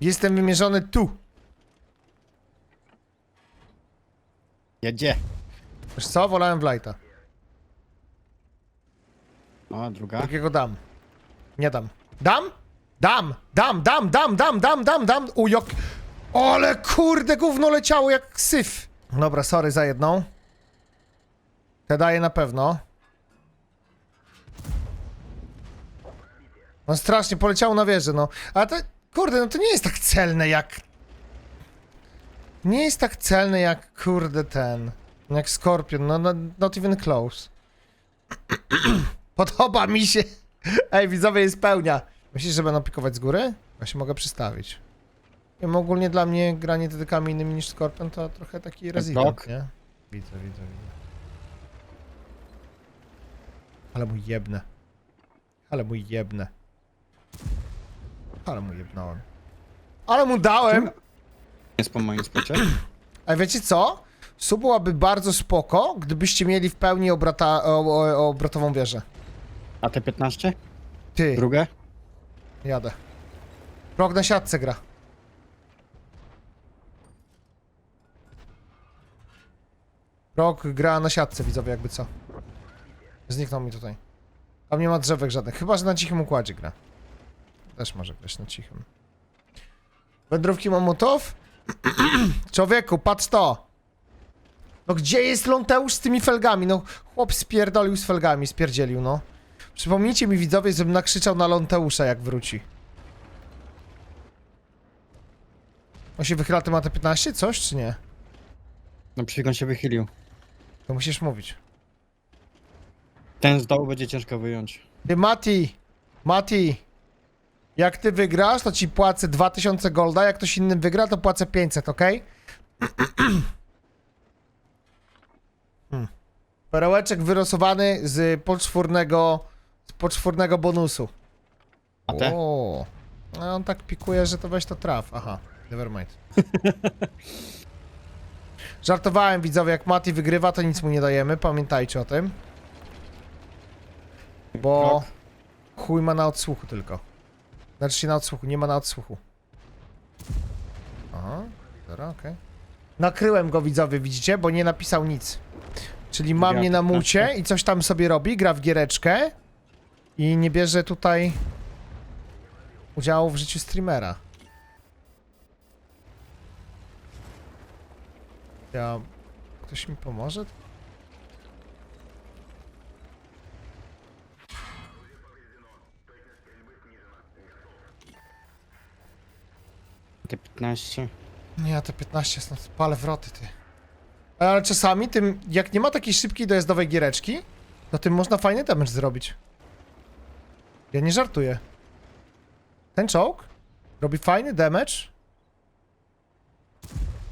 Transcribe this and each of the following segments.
Jestem wymierzony tu. Jedzie. Wiesz co? Wolałem w lighta. O, druga. Drugiego dam. Nie dam. Dam? Dam! Dam, dam, dam, dam, dam, dam, dam! U, jak... Ale kurde, gówno leciało jak syf. Dobra, sorry za jedną. Te daję na pewno. No strasznie, poleciało na wieżę, no. Ale to, kurde, no to nie jest tak celne jak... Nie jest tak celne jak, kurde, ten... Jak Scorpion, no, no not even close. Podoba mi się. Ej, widzowie, jest pełnia. Myślisz, że będą pikować z góry? Ja się mogę przystawić. Wiem, ogólnie dla mnie granie dedykami innymi niż Scorpion to trochę taki resident, blok? nie? Widzę, widzę, widzę. Ale mu jebnę. Ale mu jebnę. Ale mu jebnąłem. Ale mu dałem! Jest po moim spocie. A wiecie co? Su byłaby bardzo spoko, gdybyście mieli w pełni obrata, o, o, obrotową wieżę. A te 15? Ty. Drugie? Jadę. Rok na siatce gra. Rok gra na siatce, widzowie, jakby co. Zniknął mi tutaj. Tam nie ma drzewek żadnych, chyba że na cichym układzie gra. Też może grać na cichym. Wędrówki mamutów? Człowieku, patrz to! No gdzie jest Lonteusz z tymi felgami? No chłop spierdolił z felgami, spierdzielił, no. Przypomnijcie mi widzowie, żebym nakrzyczał na Lonteusza jak wróci. On się wychyla ty ma te 15? Coś czy nie? No przecież on się wychylił. To musisz mówić. Ten z dołu będzie ciężko wyjąć. Ty Mati! Mati! Jak ty wygrasz, to ci płacę 2000 golda, jak ktoś inny wygra, to płacę 500, ok? hmm. Perełeczek wyrosowany z poczwórnego, z poczwórnego bonusu. A te? O, no on tak pikuje, że to weź to traf. Aha, nevermind. Żartowałem widzowie, jak Mati wygrywa, to nic mu nie dajemy, pamiętajcie o tym. Bo chuj ma na odsłuchu tylko. Znaczy się na odsłuchu, nie ma na odsłuchu. Aha, dobra, okej. Nakryłem go widzowie, widzicie, bo nie napisał nic. Czyli ma mnie na 15. mucie i coś tam sobie robi, gra w giereczkę i nie bierze tutaj udziału w życiu streamera. Ja... Ktoś mi pomoże? Te 15. Nie, ja te 15 stąd palę wroty, ty. Ale czasami tym, jak nie ma takiej szybkiej dojazdowej giereczki, to tym można fajny damage zrobić. Ja nie żartuję. Ten czołg robi fajny damage.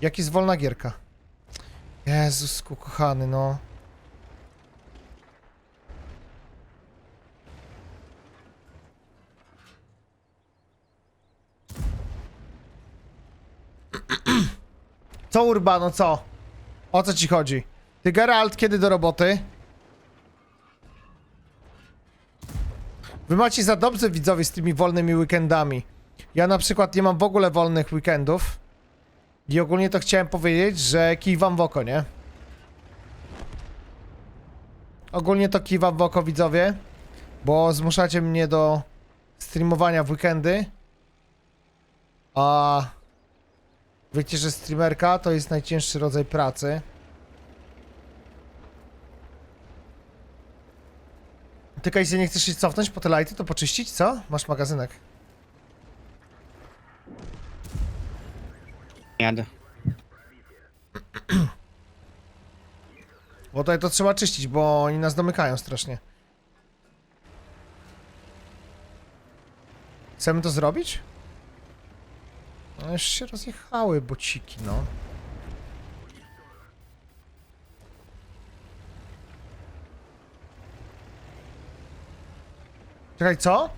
Jak jest wolna gierka. Jezusku kochany, no. Co Urbano, co? O co ci chodzi? Ty Geralt, kiedy do roboty? Wy macie za dobrze widzowie z tymi wolnymi weekendami. Ja na przykład nie mam w ogóle wolnych weekendów. I ogólnie to chciałem powiedzieć, że kij wam w oko, nie? Ogólnie to kij wam w oko widzowie. Bo zmuszacie mnie do streamowania w weekendy. A Wiecie, że streamerka to jest najcięższy rodzaj pracy. Ty, Kajzie, nie chcesz się cofnąć po te to poczyścić, co? Masz magazynek. Jadę. Bo tutaj to trzeba czyścić, bo oni nas domykają strasznie. Chcemy to zrobić? No już się rozjechały bociki, no. Czekaj, co?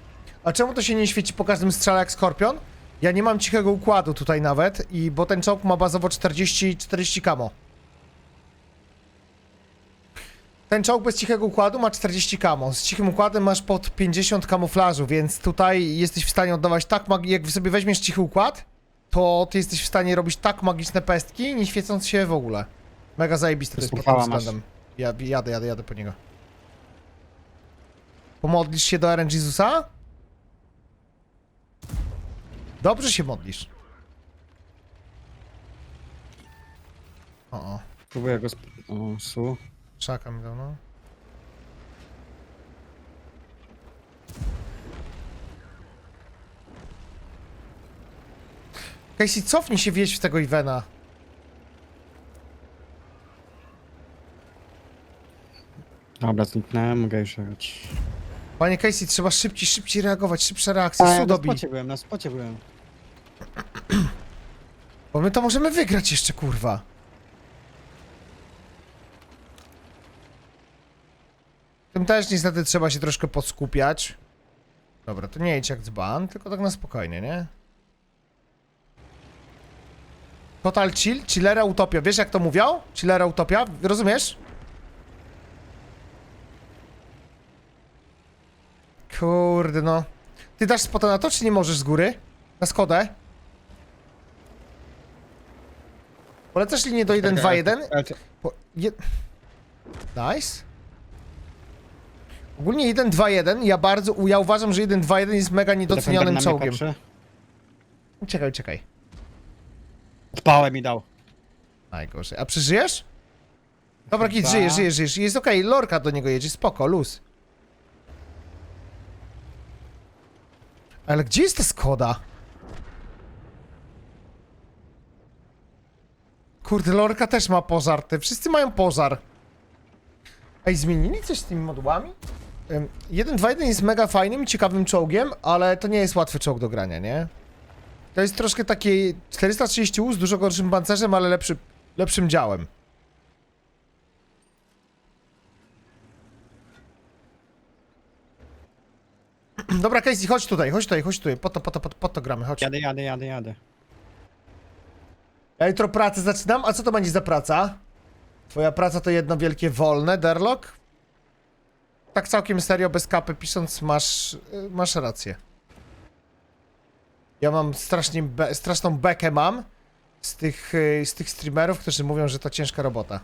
A czemu to się nie świeci po każdym strzale jak skorpion? Ja nie mam cichego układu tutaj nawet, i bo ten czołg ma bazowo 40, 40 kamo. Ten czołg bez cichego układu ma 40 kamo. Z cichym układem masz pod 50 kamuflażu, więc tutaj jesteś w stanie oddawać tak, jak sobie weźmiesz cichy układ, to ty jesteś w stanie robić tak magiczne pestki, nie świecąc się w ogóle. Mega zajebiste to jest pod tym masz. względem. Ja, jadę, jadę, jadę po niego. Pomodlisz się do RNG Jezusa? Dobrze się modlisz. O, o. Próbuję go sp... O, su. Szaka mi dał, no. Casey, cofnij się wieść w tego Ivena. Dobra, zniknąłem, mogę już jechać. Panie Casey, trzeba szybciej, szybciej reagować, szybsze reakcje, A, ja na sudobi. spocie byłem, na spocie byłem. Bo my to możemy wygrać jeszcze, kurwa. Tym też niestety trzeba się troszkę podskupiać. Dobra, to nie idź jak dzban, tylko tak na spokojnie, nie? Total chill, chillera utopia. Wiesz jak to mówią? Chillera utopia? Rozumiesz? Kurde no. Ty dasz spota na to, czy nie możesz z góry? Na Skodę? Polecasz linię do 1-2-1? Ale to- Po, je... Nice. Ogólnie 1-2-1, ja bardzo, ja uważam, że 1-2-1 jest mega niedocenionym czołgiem. Czekaj, czekaj. Odpałem i dał. Najgorzej. A przeżyjesz? Dobra, git, Chyba. żyjesz, żyjesz, żyjesz. Jest okej, lorka do niego jedzie, spoko, luz. Ale gdzie jest ta Skoda? Kurde, lorka też ma pożar, te wszyscy mają pożar. Ej, zmienili coś z tymi modułami? Ym, 1.2.1 jest mega fajnym ciekawym czołgiem, ale to nie jest łatwy czołg do grania, nie? To jest troszkę taki 430 U z dużo gorszym pancerzem, ale lepszy, lepszym działem. Dobra, Casey, chodź tutaj, chodź tutaj, chodź tutaj. Po to, po to, po to, po to gramy, chodź. Jadę, jadę, jadę, jadę. Ja jutro pracę zaczynam, a co to będzie za praca? Twoja praca to jedno wielkie wolne, Derlock? Tak całkiem serio, bez kapy pisząc, masz, y, masz rację. Ja mam strasznie be, straszną bekę mam z tych, y, z tych streamerów, którzy mówią, że to ciężka robota.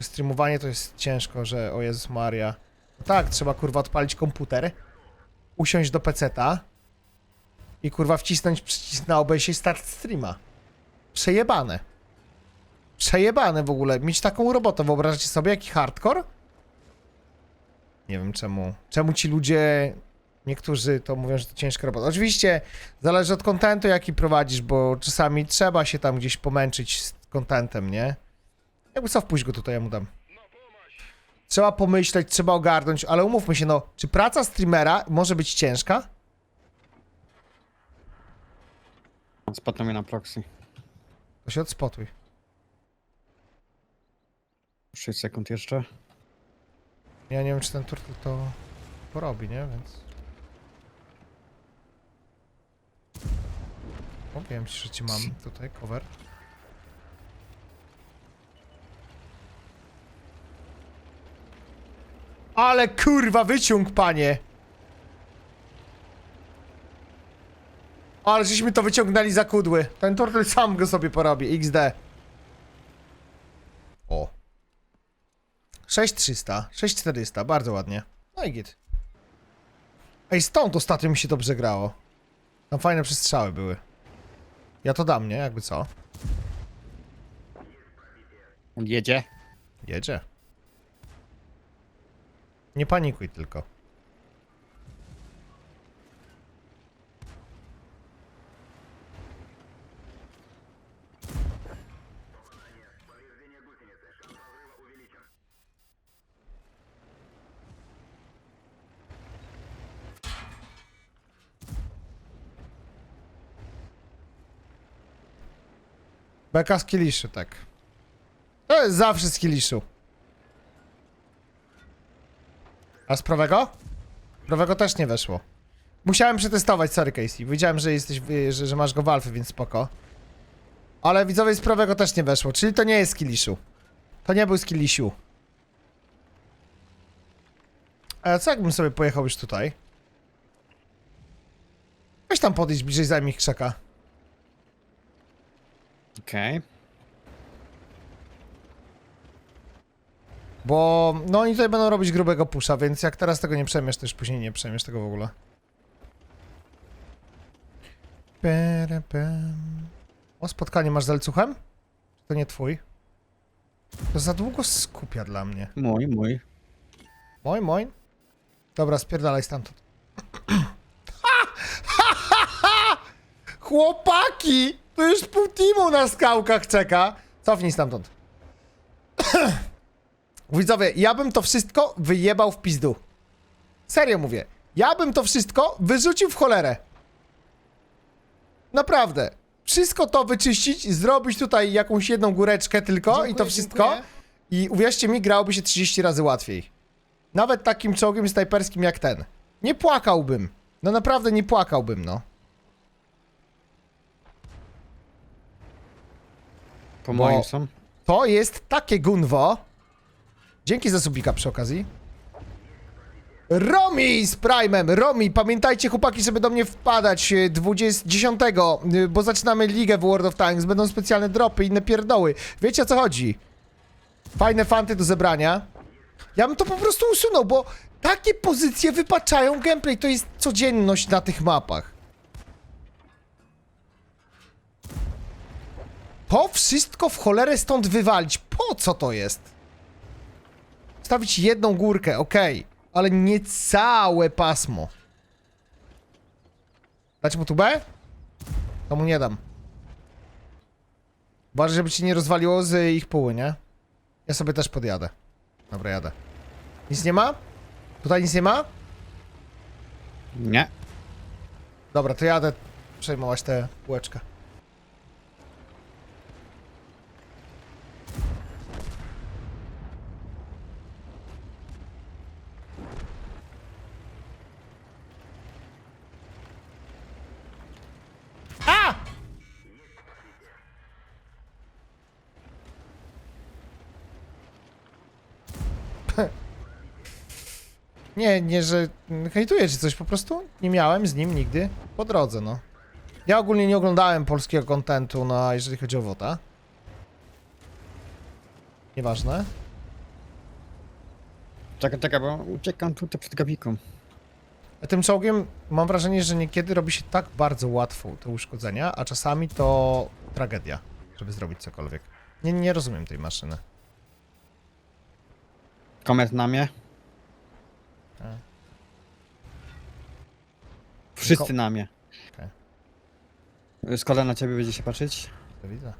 Streamowanie to jest ciężko, że o Jezus Maria. No tak, trzeba kurwa odpalić komputer, usiąść do peceta i kurwa wcisnąć przycisk na i start streama. Przejebane. Przejebane w ogóle. Mieć taką robotę, wyobrażacie sobie jaki hardcore? Nie wiem czemu. Czemu ci ludzie, niektórzy to mówią, że to ciężka robota. Oczywiście zależy od kontentu jaki prowadzisz, bo czasami trzeba się tam gdzieś pomęczyć z kontentem, nie? Jakby co, wpuść go tutaj, ja mu dam. Trzeba pomyśleć, trzeba ogarnąć, ale umówmy się, no, czy praca streamera może być ciężka? Spadł mnie na proxy. To się odspotuj. 6 sekund jeszcze. Ja nie wiem, czy ten turtle to porobi, nie? Więc... O, wiem ci, że ci mam tutaj cover. Ale kurwa, wyciąg, panie! Ale żeśmy to wyciągnęli za kudły. Ten turtle sam go sobie porobi, XD. O. 6300, 6400, bardzo ładnie. No i git. Ej, stąd ostatnio mi się dobrze grało. Tam fajne przestrzały były. Ja to dam, nie? Jakby co? On jedzie. Jedzie. Nie panikuj tylko. Beka z kieliszy, tak. To jest zawsze z kiliszu. A z prawego? Prawego też nie weszło. Musiałem przetestować, sorry Casey. Wiedziałem, że jesteś, y, że, że masz go w alfy, więc spoko. Ale widzowie z prawego też nie weszło, czyli to nie jest z kiliszu. To nie był z kilisiu. A co jakbym sobie pojechał już tutaj? Weź tam podejść bliżej, zajmij krzaka. Okej. Bo no oni tutaj będą robić grubego pusza, więc jak teraz tego nie przejmiesz, to już później nie przejmiesz tego w ogóle. O, spotkanie masz z Elcuchem? To nie twój? To za długo skupia dla mnie. Mój, mój. Mój, mój. Dobra, spierdalaj stamtąd. Chłopaki! To już pół teamu na skałkach czeka. Cofnij stamtąd. Widzowie, ja bym to wszystko wyjebał w pizdu. Serio mówię. Ja bym to wszystko wyrzucił w cholerę. Naprawdę. Wszystko to wyczyścić, zrobić tutaj jakąś jedną góreczkę tylko i to Dziękuję, wszystko. dziękuję. I uwierzcie mi, grałoby się 30 razy łatwiej. Nawet takim czołgiem snajperskim jak ten. Nie płakałbym. No naprawdę nie płakałbym, no. Po Bo- moim są. To jest takie gunwo. Dzięki za subika przy okazji. Romi z Prime'em. Romi, pamiętajcie chłopaki, żeby do mnie wpadać e, 20, 10, e, bo zaczynamy ligę w World of Tanks. Będą specjalne dropy, inne pierdoły. Wiecie o co chodzi? Fajne fanty do zebrania. Ja bym to po prostu usunął, bo takie pozycje wypaczają gameplay. To jest codzienność na tych mapach. To wszystko w cholerę stąd wywalić. Po co to jest? Stawić jedną górkę, okej, ale nie całe pasmo. Dać mu tu B? To mu nie dam. Uważaj, żeby ci nie rozwaliło z ich póły, nie? Ja sobie też podjadę. Dobra, jadę. Nic nie ma? Tutaj nic nie ma? Nie. Dobra, to jadę przejmować tę półeczkę. Nie, nie, że hejtuję czy coś, po prostu nie miałem z nim nigdy po drodze, no. Ja ogólnie nie oglądałem polskiego kontentu, na, jeżeli chodzi o WOTA. Nieważne. Czekaj, czekaj, bo uciekam tutaj przed gabiką. A tym czołgiem mam wrażenie, że niekiedy robi się tak bardzo łatwo te uszkodzenia, a czasami to tragedia, żeby zrobić cokolwiek. Nie, nie rozumiem tej maszyny. Komet na mnie. A. Wszyscy na mnie. Skoda na ciebie będzie się patrzeć. To widzę.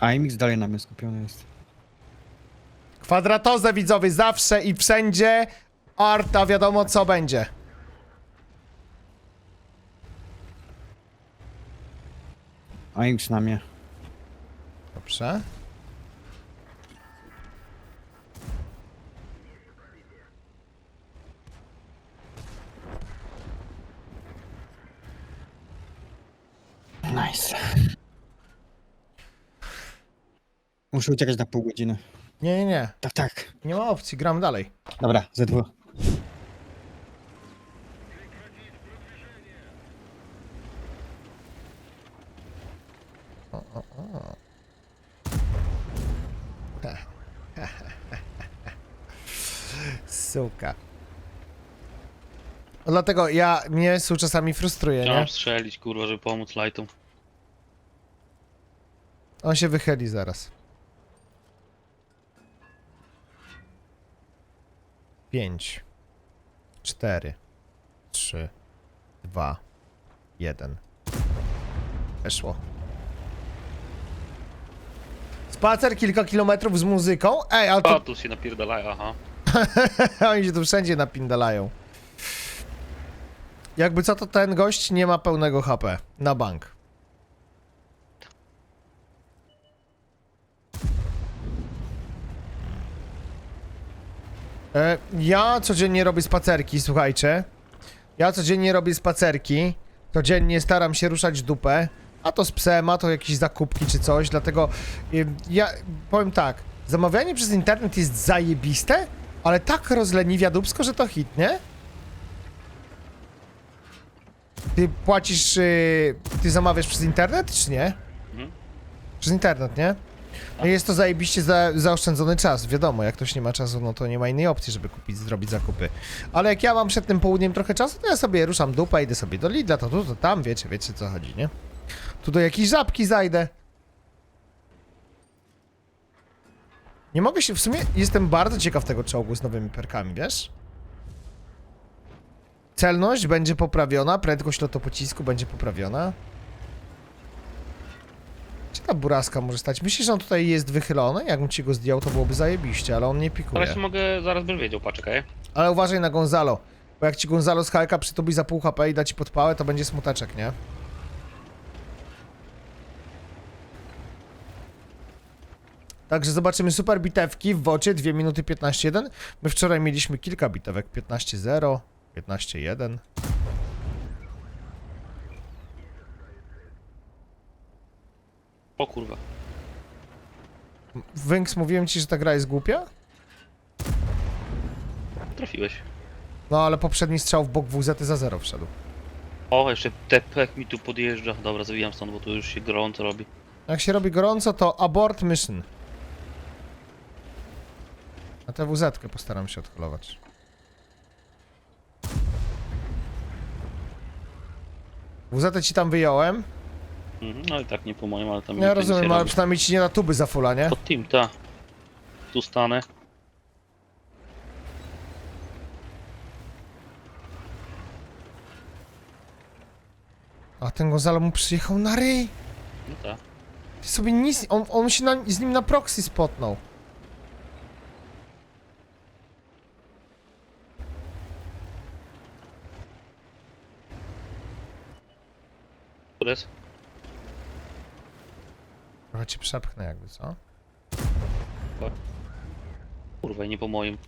A MX dalej na mnie skupiony jest. Kwadratozę widzowie zawsze i wszędzie. Arta wiadomo co będzie. A MX na mnie. Dobrze. Nice. Muszę uciekać na pół godziny. Nie, nie, nie. Tak, tak. Nie ma opcji, gram dalej. Dobra, Z2. Suka. No Dlatego ja, mnie Su czasami frustruje, nie? Chciałem strzelić, kurwa, żeby pomóc lightom. On się wychyli zaraz. Pięć, cztery, trzy, dwa, jeden. Weszło. Spacer kilka kilometrów z muzyką. Ej, ale to A, tu się napierdalają, aha. Oni się tu wszędzie napindalają. Jakby co, to ten gość nie ma pełnego HP. Na bank. E, ja codziennie robię spacerki, słuchajcie. Ja codziennie robię spacerki. Codziennie staram się ruszać dupę. A to z psem, a to jakieś zakupki czy coś, dlatego y, ja powiem tak. Zamawianie przez internet jest zajebiste, ale tak rozleniwia dupsko, że to hit, nie? Ty płacisz, y, ty zamawiasz przez internet, czy nie? Mhm. Przez internet, nie? No jest to zajebiście za, zaoszczędzony czas, wiadomo, jak ktoś nie ma czasu, no to nie ma innej opcji, żeby kupić, zrobić zakupy. Ale jak ja mam przed tym południem trochę czasu, to ja sobie ruszam dupę, idę sobie do Lidla, to tu, to tam, wiecie, wiecie co chodzi, nie? Tu do jakiejś żabki zajdę. Nie mogę się, w sumie jestem bardzo ciekaw tego czołgu z nowymi perkami, wiesz? Celność będzie poprawiona, prędkość lotu pocisku będzie poprawiona. Gdzie ta buraska może stać? Myślisz, że on tutaj jest wychylony? Jakbym ci go zdjął, to byłoby zajebiście, ale on nie Ale pikuje. jeszcze mogę, zaraz będę wiedział, poczekaj. Ale uważaj na Gonzalo, bo jak ci Gonzalo z Halka przytubi za pół HP i da ci podpałę, to będzie smuteczek, nie? Także zobaczymy super bitewki w Wocie, 2 minuty 15-1. My wczoraj mieliśmy kilka bitewek, 15-0, 15-1. O kurwa. Wynks, mówiłem ci, że ta gra jest głupia? Trafiłeś. No ale poprzedni strzał w bok WZ za 0 wszedł. O, jeszcze tepek mi tu podjeżdża. Dobra, zawijam stąd, bo tu już się gorąco robi. Jak się robi gorąco, to abort mission. Na tę WZ postaram się odholować. WZ ci tam wyjąłem. Mhm, no i tak nie po moim, ale tam Ja nic rozumiem, nie ale robi. przynajmniej ci nie na tuby zafula, nie? Pod team, ta. Tu stanę. A ten Gonzalo mu przyjechał na ryj. No tak. Ty sobie nic... On, on się na, z nim na proxy spotnął. Który jest? Trochę cię przepchnę jakby, co? Kurwa, nie po moim.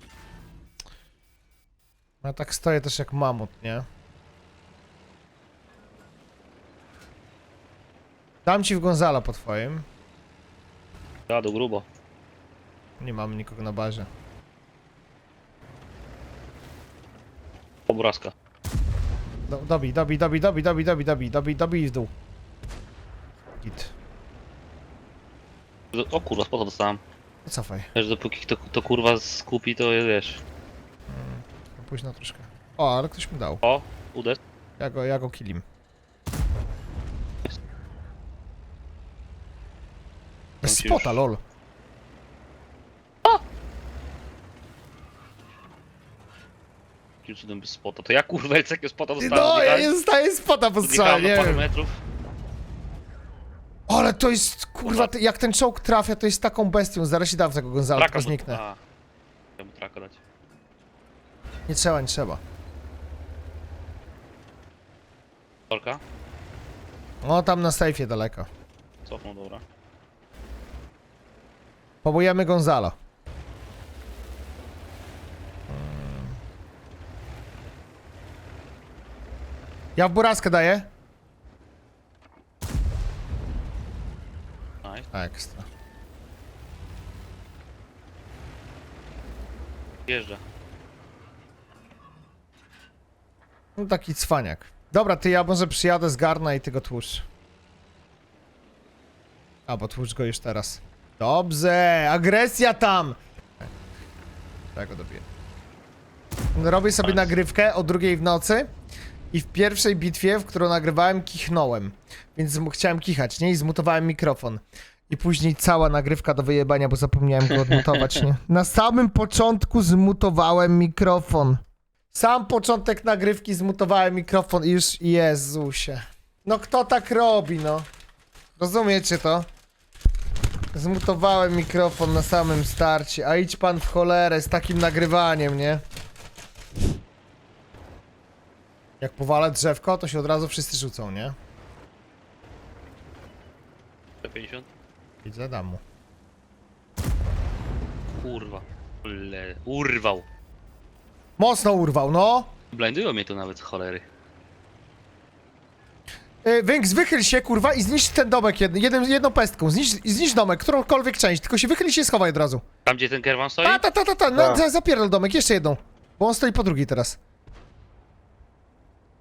Ja tak stoję też jak mamut, nie? Dam ci w Gonzala po twoim. Jadę grubo. Nie mamy nikogo na bazie. Obrazka. Do, dobij, dobij, dobij, dobij, dobij, dobij, dobij, dobij, dobij w dół. Git. O kurwa, spota dostałem. No Cofaj. Wiesz, dopóki to, to kurwa skupi, to wiesz. Późno troszkę. O, ale ktoś mu dał. O, uderz. Ja go, ja go killim. Bez Tam ci spota, już- lol. Jakim cudem bez spota. To ja kurwa, jak jakiego spota dostałem. No, ja nie zostaję spota po strzale, nie wiem. metrów. Ale to jest, kurwa, jak ten czołg trafia, to jest taką bestią. Zaraz się dam tego Gonzala, Traka tylko zniknę. A, Chciałem mu traka dać. Nie trzeba, nie trzeba. Torka? O, tam na sejfie daleko. Cofnął, dobra. Pobujemy Gonzalo. Ja w buraskę daję. Nice. Ekstra. Jeżdża. No taki cwaniak. Dobra, ty ja może przyjadę z garna i ty go tłuszcz. A, bo tłuszcz go już teraz. Dobrze, agresja tam! Tego dobiję. Robię sobie nagrywkę o drugiej w nocy i w pierwszej bitwie, w którą nagrywałem, kichnąłem. Więc chciałem kichać, nie? I zmutowałem mikrofon. I później cała nagrywka do wyjebania, bo zapomniałem go odmutować, nie? Na samym początku zmutowałem mikrofon. Sam początek nagrywki zmutowałem mikrofon i już, Jezusie. No kto tak robi, no? Rozumiecie to? Zmutowałem mikrofon na samym starcie, a idź pan w cholerę z takim nagrywaniem, nie? Jak powalę drzewko, to się od razu wszyscy rzucą, nie? P50? Widzę, dam mu. Kurwa. Le... Urwał. Mocno urwał, no! Blindują mnie tu nawet, cholery. Wynks, wychyl się, kurwa, i zniszcz ten domek jedny, jednym, jedną pestką. Zniszcz, zniszcz domek, którąkolwiek część, tylko się wychyl i się schowaj od razu. Tam, gdzie ten kerwan stoi? Ta, ta, ta, ta, ta, no Tak. za, zapierdol domek, jeszcze jedną. Bo on stoi po drugiej teraz.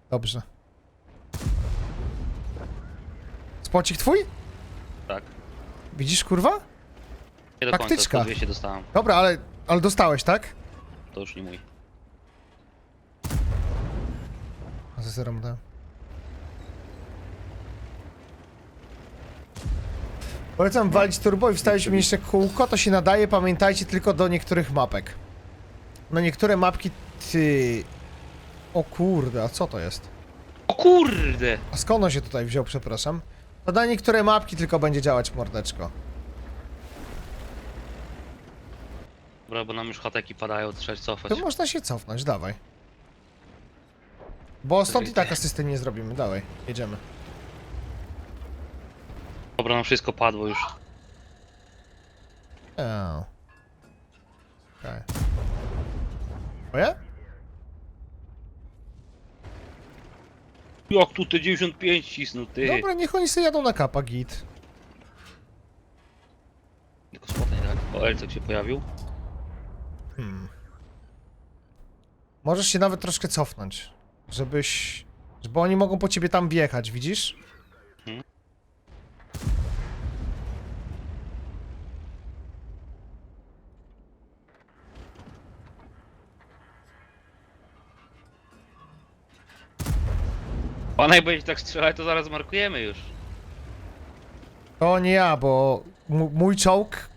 Dobrze. Spocik twój? Widzisz, kurwa? Nie do Taktyczka. końca, 200 dostałem. Dobra, ale, ale dostałeś, tak? To już nie mój. A ze zerem dałem. Polecam walić turbo i wstawić mniejsze kółko, to się nadaje, pamiętajcie, tylko do niektórych mapek. Na niektóre mapki, ty... O kurde, a co to jest? O kurde! A skąd on się tutaj wziął, przepraszam? To na niektóre mapki tylko będzie działać mordeczko. Dobra, bo nam już hateki padają, trzeba się cofać. To można się cofnąć, dawaj. Bo stąd i tak asysty nie zrobimy, dawaj, jedziemy. Dobra, nam wszystko padło już. Eee. Okej. Twoje? Jak tu te 95 cisnął, ty! Dobra, niech oni sobie jadą na kapa, git. Tylko spota nie tak. O, Elcek się pojawił. Hmm. Możesz się nawet troszkę cofnąć, żebyś... Bo oni mogą po ciebie tam wjechać, widzisz? Pana jak będzie tak strzelać, to zaraz markujemy już. To nie ja, bo m- mój czołg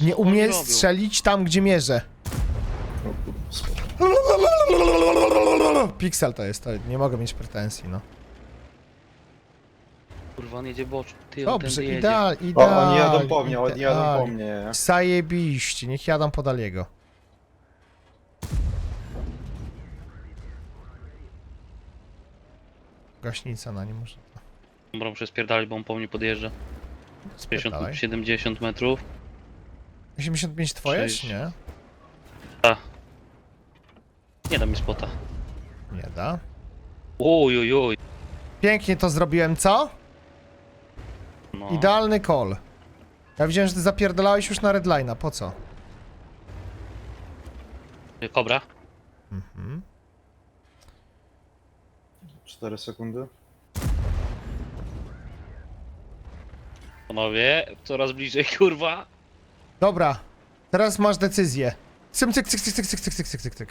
nie Co oni umie robią? strzelić tam, gdzie mierzę. Pixel to jest, to nie mogę mieć pretensji, no. Kurwa, on jedzie boczu. Ty, on Dobrze, tędy jedzie. ideal, O, ideal. oni jadą po mnie, oni jadą po mnie. Zajebiście, niech jadą pod Aliego. Gaśnica na nim może. Dobra, muszę spierdalać, bo on po mnie podjeżdża. 50, Spierdalaj. 70 metrów. 85 twoje, Sześć. czy nie? Nie da mi spota. Nie da. Oj, oj, oj. Pięknie to zrobiłem, co? No. Idealny call. Ja widziałem, że ty zapierdalałeś już na redline'a, po co? Kobra. Mhm. 4 sekundy. Panowie, coraz bliżej, kurwa. Dobra, teraz masz decyzję. Cyk, cyk, cyk, cyk, cyk, cyk, cyk, cyk, cyk, cyk.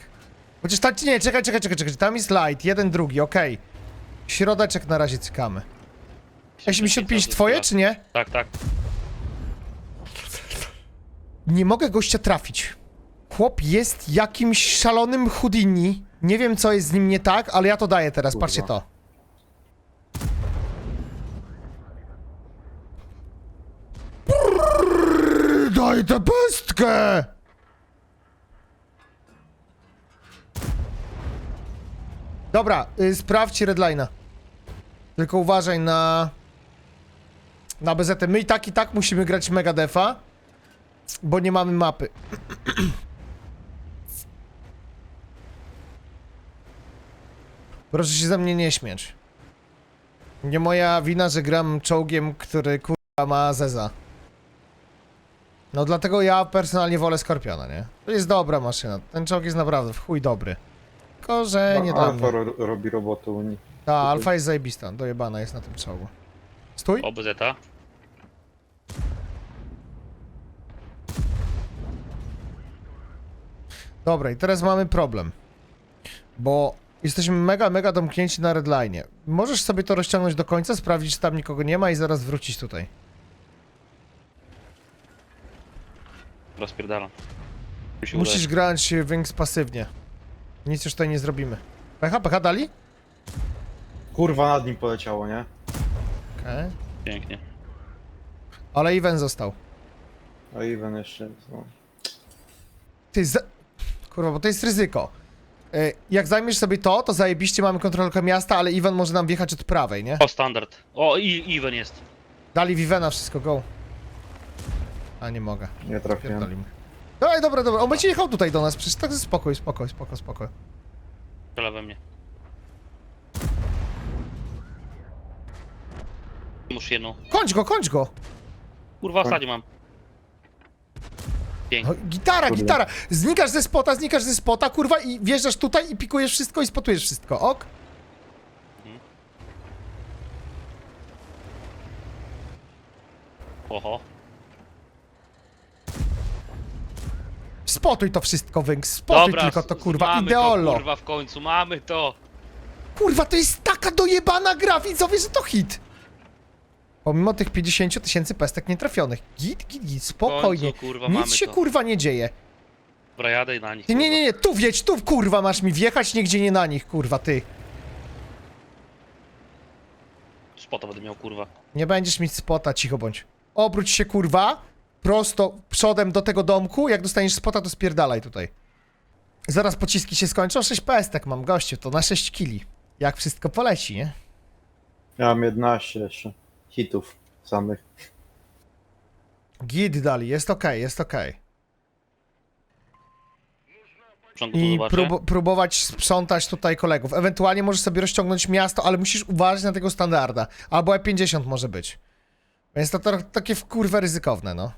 Chociaż tak, nie, czekaj, czekaj, czekaj, czekaj, tam jest light, jeden, drugi, okej. Środeczek na razie cykamy. 85 twoje, czy nie? Tak, tak. Nie mogę gościa trafić. Chłop jest jakimś szalonym Houdini. Nie wiem, co jest z nim nie tak, ale ja to daję teraz, Kurwa. patrzcie to. Brrr, Daj tę pestkę! Dobra, y, sprawdź redline'a. Tylko uważaj na... Na BZT. My i tak i tak musimy grać Mega Defa, bo nie mamy mapy. Proszę się ze mnie nie śmiać. Nie moja wina, że gram czołgiem, który kurwa ma Zeza. No dlatego ja personalnie wolę Skorpiona, nie? To jest dobra maszyna. Ten czołg jest naprawdę w chuj dobry. Tylko, że nie dla Alfa mnie. ro robi robotę u nich. Ta, alfa jest zajebista. Dojebana jest na tym czołgu. Stój. OBZ. Dobra, i teraz mamy problem. Bo jesteśmy mega, mega domknięci na redline. Możesz sobie to rozciągnąć do końca, sprawdzić, czy tam nikogo nie ma i zaraz wrócić tutaj. Rozpierdalam. Się Musisz grać Wings pasywnie. Nic już tutaj nie zrobimy. PH, PH dali? Kurwa nad nim poleciało, nie? Okej. udaje. Pięknie. Ale Even został. A Iwan jeszcze. No. Ty za... Kurwa, bo to jest ryzyko. E, Jak zajmiesz sobie to, to zajebiście mamy kontrolkę miasta, ale Iwan może nam wjechać od prawej, nie? O, standard. O, i Even jest. Dali Vivena wszystko, go. A nie mogę. Nie trafiłem. Dawaj, dobra, dobra. On będzie jechał tutaj do nas, przecież tak spokój, spokój, spokój, spokój. Strzela we mnie. Muszę jedną. Kończ go, kończ go! Kurwa, w sadzie mam. Pięknie. No, gitara, Kurde. gitara! Znikasz ze spota, znikasz ze spota, kurwa, i wjeżdżasz tutaj i pikujesz wszystko i spotujesz wszystko, ok? Oho. Spotuj to wszystko, Węg, spotuj Dobra, tylko to, s- kurwa, mamy ideolo. To, kurwa, w końcu mamy to. Kurwa, to jest taka dojebana gra, widzowie, że to hit. Pomimo tych 50 tysięcy pestek nietrafionych. Git, git, git, spokojnie. końcu, kurwa, Nic mamy się to. kurwa nie dzieje. Dobra, jadę na nich. Ty, nie, nie, nie, tu wjedź, tu kurwa masz mi wjechać, nigdzie nie na nich, kurwa, ty. Spota będę miał, kurwa. Nie będziesz mieć spota, cicho bądź. Obróć się, kurwa, prosto przodem do tego domku, jak dostaniesz spota, to spierdalaj tutaj. Zaraz pociski się skończą, 6 pestek mam, gościu, to na 6 kili. Jak wszystko poleci, nie? Ja mam 11 jeszcze. Hitów samych. Git dali, jest okej, jest okej. To I zobaczę. prób próbować sprzątać tutaj kolegów. Ewentualnie możesz sobie rozciągnąć miasto, ale musisz uważać na tego standarda. Albo E50 może być. Więc to, to takie w kurwę ryzykowne, no.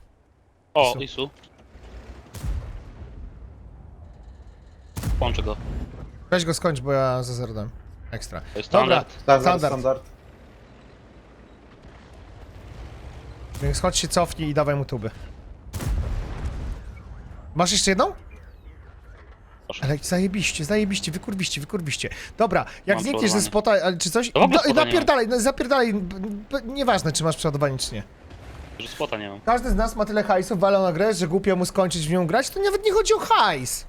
O, Isu. Isu. Łączę go. Weź go skończ, bo ja za zero dam. Ekstra. To jest Dobra, standard. Standard, standard. standard. Więc chodź się cofnij i dawaj mu tuby. Masz jeszcze jedną? Proszę. Ale zajebiście, zajebiście, wykurbiście, wykurbiście. Dobra, jak Mam znikniesz ze spota, ale czy coś... To w ogóle No, spota nie napierdalaj, no, zapierdalaj, b- b- nieważne czy masz przeładowanie czy nie. Że spota nie mam. Każdy z nas ma tyle hajsów, walą na grę, że głupio mu skończyć w nią grać, to nawet nie chodzi o hajs.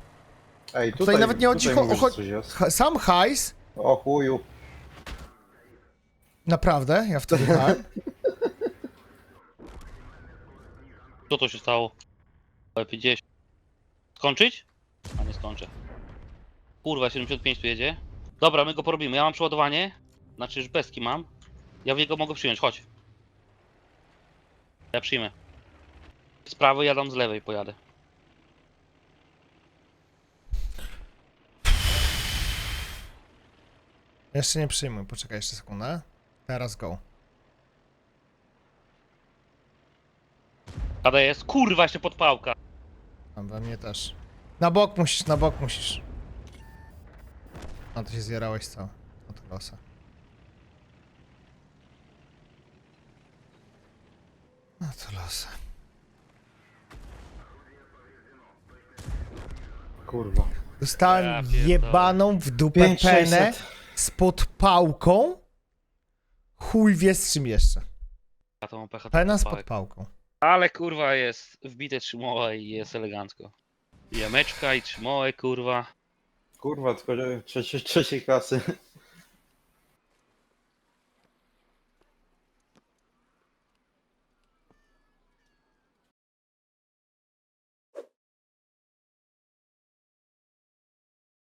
Ej, tutaj, nawet nie chodzi tutaj o- mówisz, o- że coś jest. Ha- Sam hajs, O chuju. naprawdę, ja wtedy hajs. Co to się stało? P50. Skończyć? A nie skończę. Kurwa, 75 tu jedzie. Dobra, my go porobimy. Ja mam przeładowanie. Znaczy, już bezki mam. Ja w jego mogę przyjąć, chodź. Ja przyjmę. Z prawej jadę, z lewej pojadę. Jeszcze nie przyjmuj, poczekaj jeszcze sekundę. Teraz go. Kada jest. Kurwa, jeszcze podpałka. A we mnie też. Na bok musisz, na bok musisz. A to się zjarałeś cały. No to losa. No to losa. Kurwa. Dostałem Ja pierdolę. jebaną w dupę 5600. penę z podpałką. Chuj wie z czym jeszcze. Ja to mam pecha. Pena z podpałek. podpałką. Ale kurwa jest wbite trzymołe i jest elegancko. Jameczka i trzymołe kurwa. Kurwa, tylko że trzeciej, trzeciej klasy.